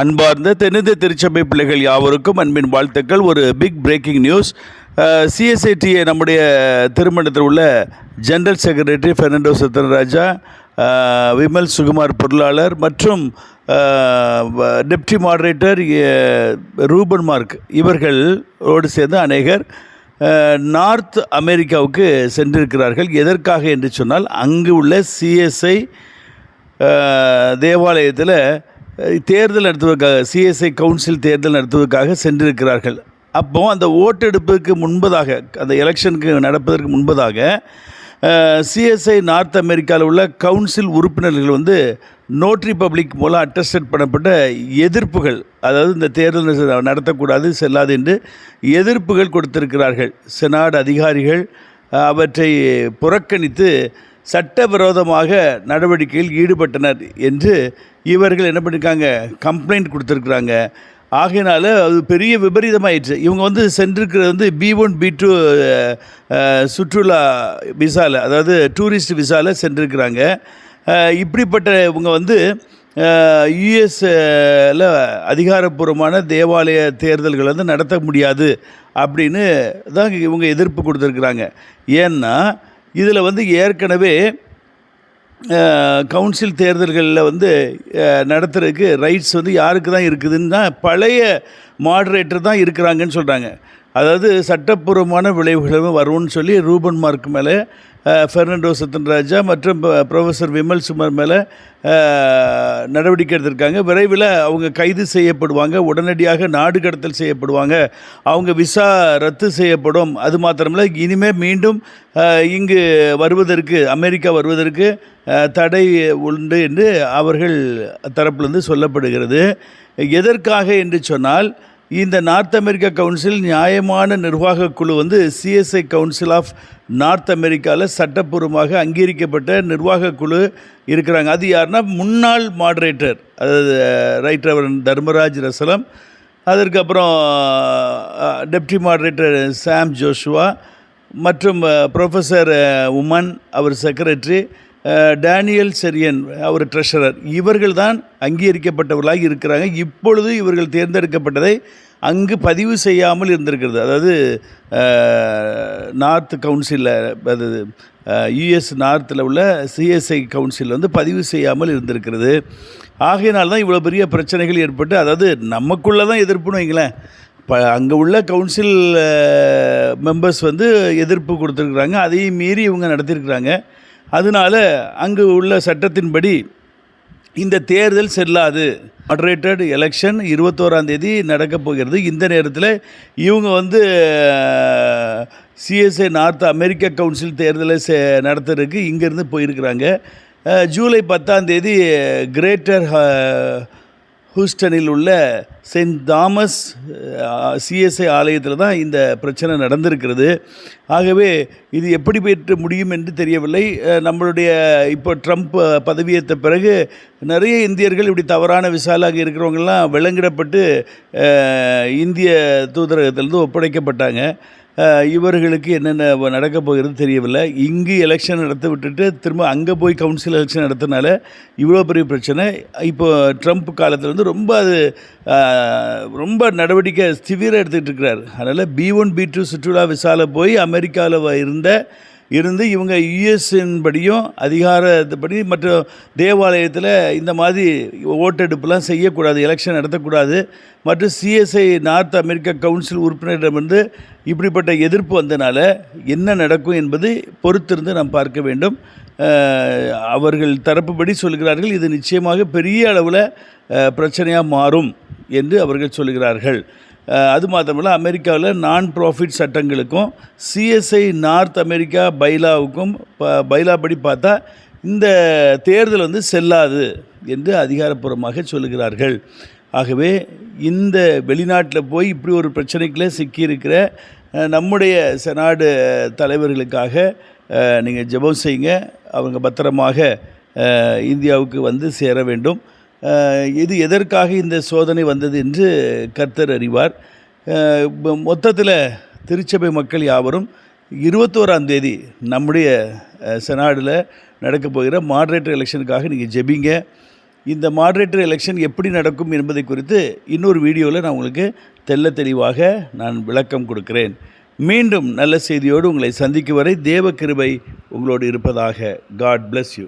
அன்பார்ந்த தென்னிந்திய திருச்சபை பிள்ளைகள் யாவருக்கும் அன்பின் வாழ்த்துக்கள். ஒரு பிக் பிரேக்கிங் நியூஸ் சிஎஸ்ஐடிஏ நம்முடைய திருமணத்தில் உள்ள general secretary Fernando Sathyaraja Vimal Sukumar பொருளாளர் மற்றும் டெப்டி மாடரேட்டர் ரூபன் மார்க் இவர்களோடு சேர்ந்து அநேகர் நார்த் அமெரிக்காவுக்கு சென்றிருக்கிறார்கள். எதற்காக என்று சொன்னால் அங்கு உள்ள சிஎஸ்ஐ தேவாலயத்தில் தேர்தல் நடத்துவதற்காக சிஎஸ்ஐ கவுன்சில் தேர்தல் நடத்துவதற்காக சென்றிருக்கிறார்கள். அப்போது அந்த ஓட்டெடுப்புக்கு முன்பதாக அந்த எலெக்ஷனுக்கு நடப்பதற்கு முன்பதாக சிஎஸ்ஐ நார்த் அமெரிக்காவில் உள்ள கவுன்சில் உறுப்பினர்கள் வந்து நோட்ரி பப்ளிக் மூலம் அட்டஸ்டட் பண்ணப்பட்ட எதிர்ப்புகள் அதாவது இந்த தேர்தல் நடத்தக்கூடாது செல்லாது என்று எதிர்ப்புகள் கொடுத்திருக்கிறார்கள். செனாட் அதிகாரிகள் அவற்றை புறக்கணித்து சட்டவிரோதமாக நடவடிக்கையில் ஈடுபட்டனர் என்று இவர்கள் என்ன பண்ணியிருக்காங்க கம்ப்ளைண்ட் கொடுத்துருக்குறாங்க. ஆகையினால அது பெரிய விபரீதமாயிடுச்சு. இவங்க வந்து சென்றிருக்கிறது வந்து பி ஒன் பி டூ சுற்றுலா விசாவில் அதாவது டூரிஸ்ட் விசாவில் சென்றிருக்கிறாங்க. இப்படிப்பட்ட இவங்க வந்து யுஎஸ்ல அதிகாரப்பூர்வமான தேவாலய தேர்தல்கள் வந்து நடத்த முடியாது அப்படின்னு தான் இவங்க எதிர்ப்பு கொடுத்துருக்குறாங்க. ஏன்னா இதில் வந்து ஏற்கனவே கவுன்சில் தேர்தல்களில் வந்து நடத்துறதுக்கு ரைட்ஸ் வந்து யாருக்கு தான் இருக்குதுன்னா பழைய மாடரேட்டர் தான் இருக்கிறாங்கன்னு சொல்கிறாங்க அதாவது சட்டப்பூர்வமான விளைவுகளும் வரும்னு சொல்லி ரூபன் மார்க் மேலே ஃபெர்னண்டோ பெர்னாண்டோ சத்தன்ராஜா மற்றும் ப்ரொஃபஸர் விமல் சுமர் மேலே நடவடிக்கை எடுத்திருக்காங்க. விரைவில் அவங்க கைது செய்யப்படுவாங்க. உடனடியாக நாடு கடத்தல் செய்யப்படுவாங்க. அவங்க விசா ரத்து செய்யப்படும். அது மாத்திரமில்ல இனிமேல் மீண்டும் இங்கு வருவதற்கு அமெரிக்கா வருவதற்கு தடை உண்டு என்று அவர்கள் தரப்பிலிருந்து சொல்லப்படுகிறது. எதற்காக என்று சொன்னால் இந்த நார்த் அமெரிக்கா கவுன்சில் நியாயமான நிர்வாக குழு வந்து சிஎஸ்ஐ கவுன்சில் ஆஃப் நார்த் அமெரிக்காவில் சட்டப்பூர்வமாக அங்கீகரிக்கப்பட்ட நிர்வாக குழு இருக்கிறாங்க. அது யாருன்னா முன்னாள் மாடரேட்டர் அதாவது ரைட் ரெவரன் தர்மராஜ் ரசலம் அதற்கப்புறம் டெப்டி மாடரேட்டர் சாம் ஜோஷுவா மற்றும் ப்ரொஃபஸர் உமன் அவர் செக்ரட்டரி டேனியல் செரியன் அவர் ட்ரெஷரர் இவர்கள் தான் அங்கீகரிக்கப்பட்டவர்களாக இருக்கிறாங்க. இப்பொழுது இவர்கள் தேர்ந்தெடுக்கப்பட்டதை அங்கு பதிவு செய்யாமல் இருந்திருக்கிறது. அதாவது நார்த் கவுன்சிலில் அதாவது யுஎஸ் நார்த்தில் உள்ள சிஎஸ்ஐ கவுன்சில் வந்து பதிவு செய்யாமல் இருந்திருக்கிறது. ஆகையினால் தான் இவ்வளோ பெரிய பிரச்சனைகள் ஏற்பட்டு அதாவது நமக்குள்ளே தான் எதிர்ப்புன்னு வைங்களேன். இப்போ அங்கே உள்ள கவுன்சில் மெம்பர்ஸ் வந்து எதிர்ப்பு கொடுத்துருக்குறாங்க. அதையும் மீறி இவங்க நடத்தியிருக்கிறாங்க. அதனால அங்கு உள்ள சட்டத்தின்படி இந்த தேர்தல் செல்லாது. மாடரேட்டட் எலெக்ஷன் இருபத்தோராம் தேதி நடக்கப் போகிறது. இந்த நேரத்தில் இவங்க வந்து சிஎஸ்ஐ நார்த் அமெரிக்க கவுன்சில் தேர்தலை செ நடத்துறதுக்கு இங்கேருந்து போயிருக்கிறாங்க. ஜூலை பத்தாம் தேதி கிரேட்டர் ஹூஸ்டனில் உள்ள செயின்ட் தாமஸ் சிஎஸ்ஐ ஆலயத்தில் தான் இந்த பிரச்சனை நடந்திருக்கிறது. ஆகவே இது எப்படி பெற்று முடியும் என்று தெரியவில்லை. நம்மளுடைய இப்போ ட்ரம்ப் பதவியேற்ற பிறகு நிறைய இந்தியர்கள் இப்படி தவறான விசாலாக இருக்கிறவங்கெல்லாம் விலங்கிடப்பட்டு இந்திய தூதரகத்திலிருந்து ஒப்படைக்கப்பட்டாங்க. இவர்களுக்கு என்னென்ன நடக்க போகிறது தெரியவில்லை. இங்கு எலெக்ஷன் நடத்த விட்டுட்டு திரும்ப அங்கே போய் கவுன்சில் எலெக்ஷன் நடத்தினால இவ்வளோ பெரிய பிரச்சனை. இப்போ ட்ரம்ப் காலத்தில் வந்து ரொம்ப அது ரொம்ப நடவடிக்கை ஸ்திவீராக எடுத்துகிட்டு இருக்கிறார். அதனால் பி ஒன் பி டூ சுற்றுலா விசால போய் அமெரிக்காவில் இருந்த இருந்து இவங்க யுஎஸ்என்படியும் அதிகாரப்படி மற்றும் தேவாலயத்தில் இந்த மாதிரி ஓட்டெடுப்புலாம் செய்யக்கூடாது எலெக்ஷன் நடத்தக்கூடாது. மற்றும் சிஎஸ்ஐ நார்த் அமெரிக்கா கவுன்சில் உறுப்பினரிடமிருந்து இப்படிப்பட்ட எதிர்ப்பு வந்தனால என்ன நடக்கும் என்பது பொறுத்திருந்து நாம் பார்க்க வேண்டும். அவர்கள் தரப்புப்படி சொல்கிறார்கள் இது நிச்சயமாக பெரிய அளவில் பிரச்சனையாக மாறும் என்று அவர்கள் சொல்கிறார்கள் அது மாத்திரமல்ல அமெரிக்காவில் நான் ப்ராஃபிட் சட்டங்களுக்கும் சிஎஸ்ஐ நார்த் அமெரிக்கா பைலாவுக்கும் ப பைலா படி பார்த்தா இந்த தேர்தல் வந்து செல்லாது என்று அதிகாரப்பூர்வமாக சொல்லுகிறார்கள். ஆகவே இந்த வெளிநாட்டில் போய் இப்படி ஒரு பிரச்சனைக்குள்ளே சிக்கியிருக்கிற நம்முடைய செனாடு தலைவர்களுக்காக நீங்கள் ஜெபம் செய்யுங்க. அவங்க பத்திரமாக இந்தியாவுக்கு வந்து சேர வேண்டும். இது எதற்காக இந்த சோதனை வந்தது என்று கர்த்தர் அறிவார். மொத்தத்தில் திருச்சபை மக்கள் யாவரும் இருபத்தோராம் தேதி நம்முடைய செனாடில் நடக்க போகிற மாடரேட்டர் எலெக்ஷனுக்காக நீங்கள் ஜெபிங்க. இந்த மாடரேட்டர் எலெக்ஷன் எப்படி நடக்கும் என்பதை குறித்து இன்னொரு வீடியோவில் நான் உங்களுக்கு தெள்ள தெளிவாக நான் விளக்கம் கொடுக்கிறேன். மீண்டும் நல்ல செய்தியோடு உங்களை சந்திக்கும் வரை தேவ கிருபை உங்களோடு இருப்பதாக. God bless you